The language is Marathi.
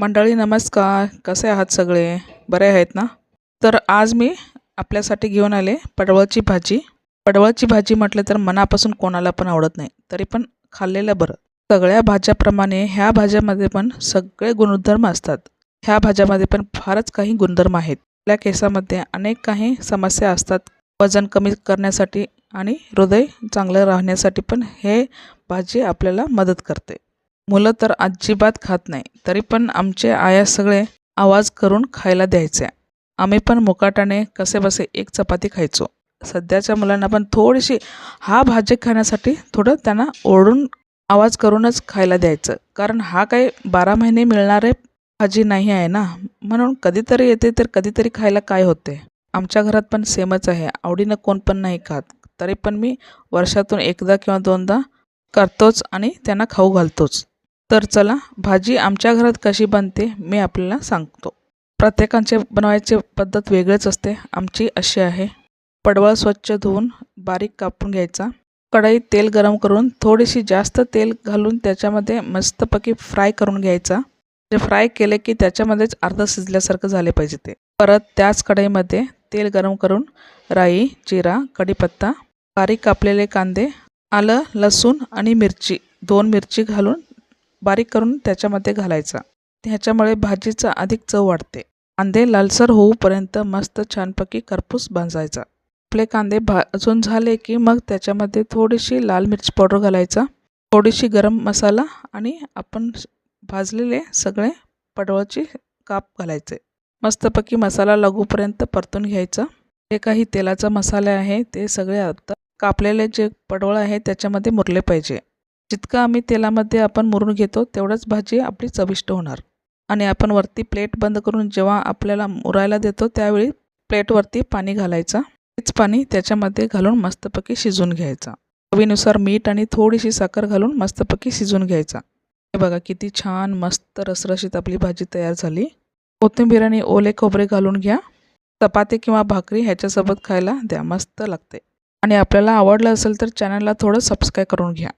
मंडळी नमस्कार. कसे आहात सगळे? बरे आहेत ना? तर आज मी आपल्यासाठी घेऊन आले पडवळची भाजी. पडवळची भाजी म्हटलं तर मनापासून कोणाला पण आवडत नाही तरी पण खाल्लेलं बरं. सगळ्या भाज्याप्रमाणे ह्या भाज्यामध्ये पण सगळे गुणधर्म असतात. ह्या भाज्यामध्ये पण फारच काही गुणधर्म आहेत. आपल्या केसामध्ये अनेक काही समस्या असतात. वजन कमी करण्यासाठी आणि हृदय चांगलं राहण्यासाठी पण हे भाजी आपल्याला मदत करते. मुलं तर अजिबात खात नाही तरी पण आमचे आया सगळे आवाज करून खायला द्यायचे. आम्ही पण मुकाटाने कसेबसे एक चपाती खायचो. सध्याच्या मुलांना पण थोडीशी हा भाजी खाण्यासाठी थोडं त्यांना ओरडून आवाज करूनच खायला द्यायचं. कारण हा काही बारा महिने मिळणारे भाजी नाही आहे ना? म्हणून कधीतरी येते तर कधीतरी खायला काय होते? आमच्या घरात पण सेमच आहे. आवडीनं कोण पण नाही खात. तरी पण मी वर्षातून एकदा किंवा दोनदा करतोच आणि त्यांना खाऊ घालतोच. तर चला भाजी आमच्या घरात कशी बनते मी आपल्याला सांगतो. प्रत्येकांचे बनवायची पद्धत वेगळीच असते आमची अशी आहे. पडवळ स्वच्छ धुवून बारीक कापून घ्यायचा. कढईत तेल गरम करून थोडीशी जास्त तेल घालून त्याच्यामध्ये मस्तपैकी फ्राय करून घ्यायचा. जे फ्राय केले की त्याच्यामध्येच अर्ध शिजल्यासारखं झाले पाहिजे ते. परत त्याच कढईमध्ये तेल गरम करून राई जिरा कढीपत्ता बारीक कापलेले कांदे आलं लसूण आणि मिरची दोन मिरची घालून बारीक करून त्याच्यामध्ये घालायचा. ह्याच्यामुळे भाजीचा अधिक चव वाढते. कांदे लालसर होऊपर्यंत मस्त छानपैकी करपूस भाजायचा. आपले कांदे भाजून झाले की मग त्याच्यामध्ये थोडीशी लाल मिरची पावडर घालायचा. थोडीशी गरम मसाला आणि आपण भाजलेले सगळे पडवळची काप घालायचे. मस्तपैकी मसाला लागूपर्यंत परतून घ्यायचा. जे काही तेलाचा मसाले आहे ते सगळे आता कापलेले जे पडवळ आहे त्याच्यामध्ये मुरले पाहिजे. जितकं आम्ही तेलामध्ये आपण मुरून घेतो तेवढंच भाजी आपली चविष्ट होणार. आणि आपण वरती प्लेट बंद करून जेव्हा आपल्याला मुरायला देतो त्यावेळी प्लेटवरती पाणी घालायचं. तेच पाणी त्याच्यामध्ये घालून मस्तपैकी शिजून घ्यायचा. चवीनुसार मीठ आणि थोडीशी साखर घालून मस्तपैकी शिजवून घ्यायचा. हे बघा किती छान मस्त रसरशीत आपली भाजी तयार झाली. कोथिंबीर आणि ओले खोबरे घालून घ्या. चपाती किंवा भाकरी ह्याच्यासोबत खायला द्या मस्त लागते. आणि आपल्याला आवडलं असेल तर चॅनलला थोडं सबस्क्राईब करून घ्या.